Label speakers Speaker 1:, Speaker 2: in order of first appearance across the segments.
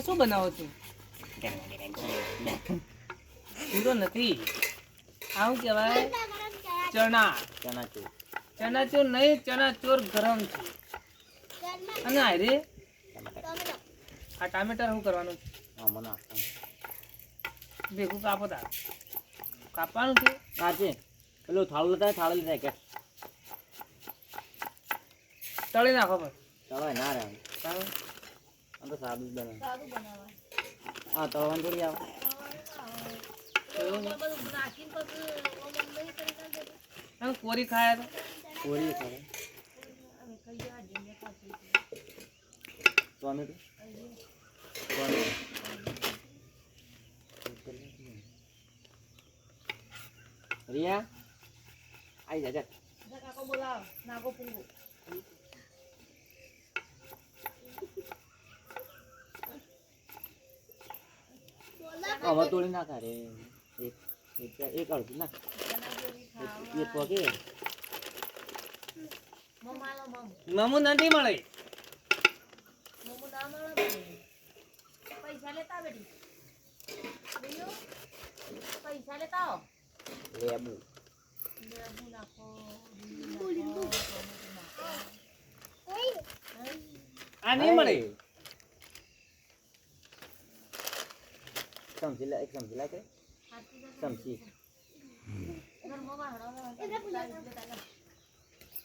Speaker 1: આ શું બનાવો છો? શીરો નથી. આવું કહેવાય ચણા.
Speaker 2: ચણાચોર
Speaker 1: ચણાચોર નહીં ચણાચોર ગરમ છે. અને આ રે? આ ટામેટર શું કરવાનું છે. ભેગું કાપો તાર. કાપવાનું છે?
Speaker 2: કાચે. પેલું થાળું લેતા થાળું લેતા કે.
Speaker 1: તળી નાખો પણ
Speaker 2: તળાય ના રહે. તો સાદું જ બનાવે. હા તળવાનું થોડી આવે.
Speaker 1: કોરી ખાય
Speaker 2: કોરી ખાય. ટોમેટો? રિયા? આઈ જા જા. હવે તોડી નાખા રે. એક એક એક અડધું નાખ. એક પગે.
Speaker 1: મમુ નથી મળે.
Speaker 3: પૈસા લેતા બેટી. પૈસા લેતા આવો.
Speaker 2: લેબુ.
Speaker 3: લેબુ નાખો
Speaker 1: આ નહીં મળે.
Speaker 2: સમજી લે એક સમજી લે કે સમજી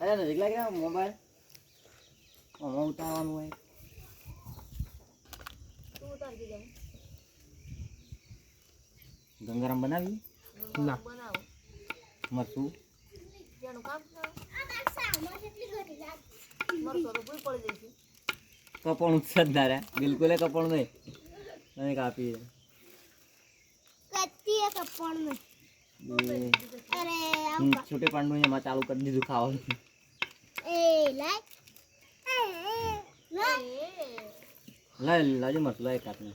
Speaker 2: અરે નજીક લાગે મોબાઈલ? આમાં ઉતારવાનું હોય. ગંગારામ બનાવી?
Speaker 1: ના.
Speaker 3: બનાવો
Speaker 2: કપણ
Speaker 3: જેનું કામ છે મરતો તો ભૂલ પડી જઈશું
Speaker 2: કપણું જ છે જ ના રે બિલકુલ કપણ નહીં કાપી એ છોટે પાંડુ એમાં ચાલુ કરી દીધું ખાવાનું. લાય. લાજે મત લાય કાપને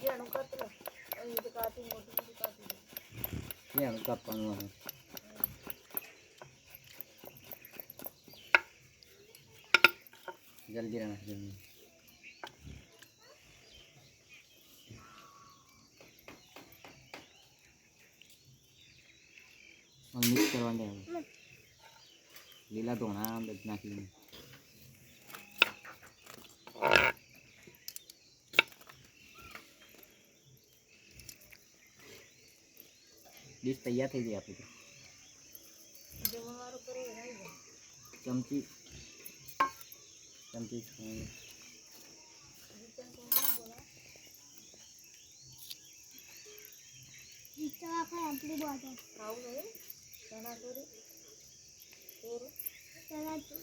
Speaker 3: જેનું કતરો અહીં તો કાપી મોટું મોટું કાપી દીધું.
Speaker 2: એ કાપવાનું હવે જલ્દી રાખ જલ્દી મિક્સ કરવા દે હવે લીલા ધોણા બધું નાખી દે ડીશ તૈયાર થઈ ગઈ આપણી તો
Speaker 3: જમણવાળું કરે એ રહી જાય.
Speaker 2: ચમચી ચમચી ખાવાની.
Speaker 3: ખાવું નહીં ચણા ચોરી ચોરું
Speaker 2: ચના ચોર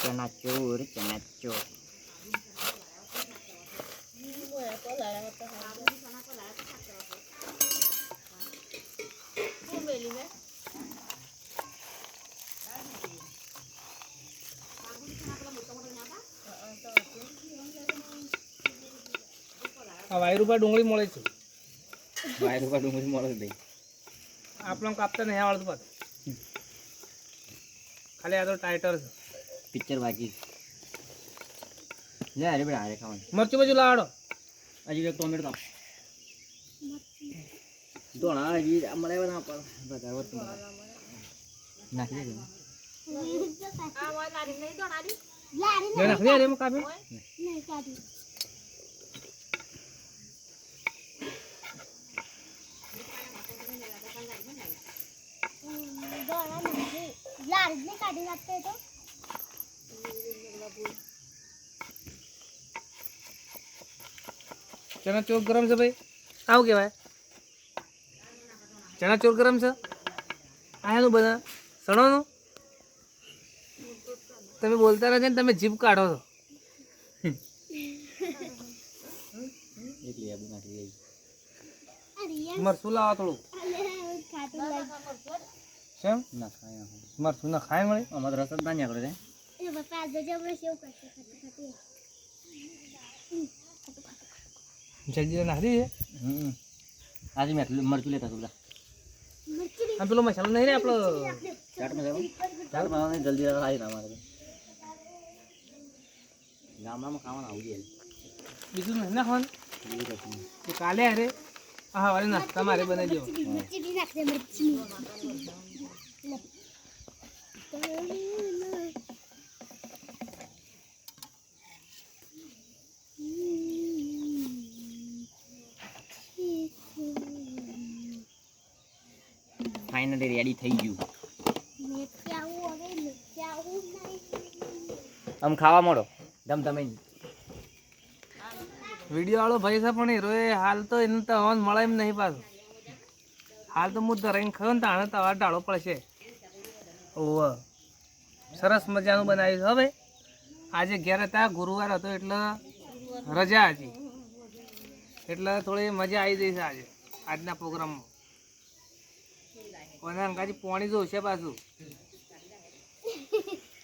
Speaker 2: ચના ચોર
Speaker 3: શું મેલી મેં
Speaker 1: આ વાયર ઉપર ડુંગળી મળે છે.
Speaker 2: વાયર ઉપર ડુંગળી મળે છે.
Speaker 1: આપણને કાપતા નહીં આવડતું પાછું ખાલી આ તો ટાઈટર છે.
Speaker 2: પિક્ચર બાકી. લે અરે બેટા હારે ખાવાનું
Speaker 1: મરચું બાજુ લાવડો
Speaker 2: હજી એક ટોમેટો તો ધોણા હજી મળે પર વધારે વધતું નાખી દે
Speaker 3: આ મોય લારી નહીં તો નારી
Speaker 1: લે નાખ દે. એમ કાપી
Speaker 4: કાઢી નાખते तो
Speaker 1: ચણા ચોર ગરમ છે ભાઈ? આવું કહેવાય. ચણા ચોર ગરમ છે? આનું બધા? સણોનું? તમે બોલતા નથી ને તમે જીભ કાઢો છો. મરસું લાવો થોડું શેમ
Speaker 2: ના ખાય
Speaker 1: મરસું ના ખાય મળે?
Speaker 2: અમારે રસ જ ના નીકળે
Speaker 4: છે.
Speaker 1: જલ્દી નાખી દે
Speaker 2: હમ. આજે મેં મરચું લેતા તું
Speaker 1: આમ પેલો મસાલો નહીં રે આપણો?
Speaker 2: ચાટ મસાલો ચાટ મસાલો જલ્દી આવી ના મારે ગામડામાં ખાવાનું આવું જાય.
Speaker 1: બીજું નહીં નાખવાનું કાલે અરે હા વારે નાસ્તા મારે બનાવી દેવો
Speaker 4: મરચી બી નાખશે મરચી
Speaker 2: ફાઇનલી રેડી થઈ ગયું. આમ ખાવા મળો. ધમ ધમે.
Speaker 1: વીડિયો વાળો ભાઈ છે પણ હીરો હાલ તો એને તો હવન મળે એમ નહીં પાછું. હાલ તો હું ધરાઈને ખાયો ને તાણે તવા ટાળો પડશે. ઓવ સરસ મજાનું બનાવ્યું છે હવે આજે ઘેર હતા, ગુરુવાર હતો એટલે રજા હતી. એટલે થોડી મજા આવી જઈ છે આજે, આજના પ્રોગ્રામમાં. કોના અંકાજી પોણી જોશે પાછું.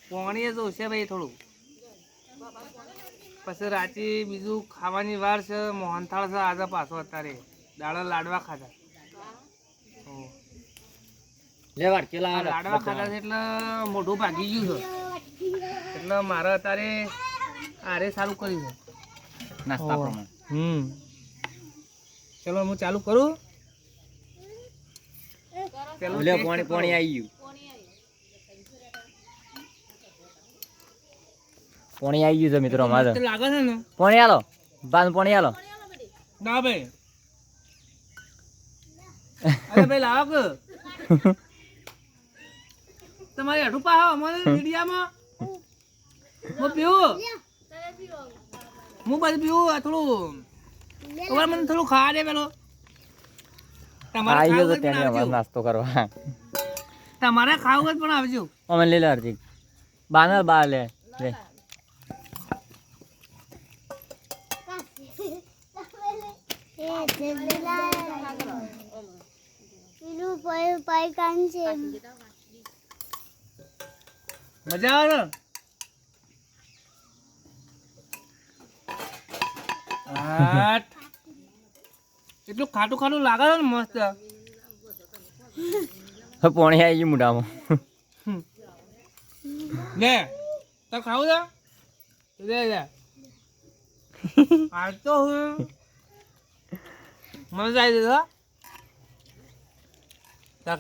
Speaker 1: પોણી જોશે ભાઈ થોડું. પછી રાતે બીજું ખાવાની વાર છે મોહનથાળ છે આજે પાછો અત્યારે. દાડા લાડવા ખાધા. લાડવા ખાધા છે એટલે મોઢું ભાગી ગયું છે. એટલે મારે અત્યારે આરે સારું કર્યું છે.
Speaker 2: નાસ્તા પ્રમાણે.
Speaker 1: હમ. ચલો હું ચાલુ કરું. પેલું
Speaker 2: લે પાણી પાણી આવી ગયું. પાણી આવી ગયું. છે મિત્રો મારે.
Speaker 1: લાગે છે ને.
Speaker 2: પાણી આલો. બાન પાણી આલો.
Speaker 1: ના ભાઈ. અરે ભાઈ લાવો કે. તમારે અઢું પાહો અમારે મીડિયામાં. હું પીવું? હું બધું પીવું થોડું. તમારે મને થોડું ખાવા દે પેલો. તમારે
Speaker 2: આવી ગયો
Speaker 1: ખાવું
Speaker 2: તો તેને અમારે નાસ્તો કરવા.
Speaker 1: તમારે ખાવું પણ આવજો.
Speaker 2: અમે લઈ લે હાર્દિક. બાનર બા લે. લે.
Speaker 1: મજા આવે આઠ. એટલું ખાટું ખાટું લાગે છે ને મસ્ત.
Speaker 2: પોણી પાણી આવી ગયું મોઢામાં.
Speaker 1: લે તો ખાવું છે? લે લે. આજ તો હું. મજા આવી જશે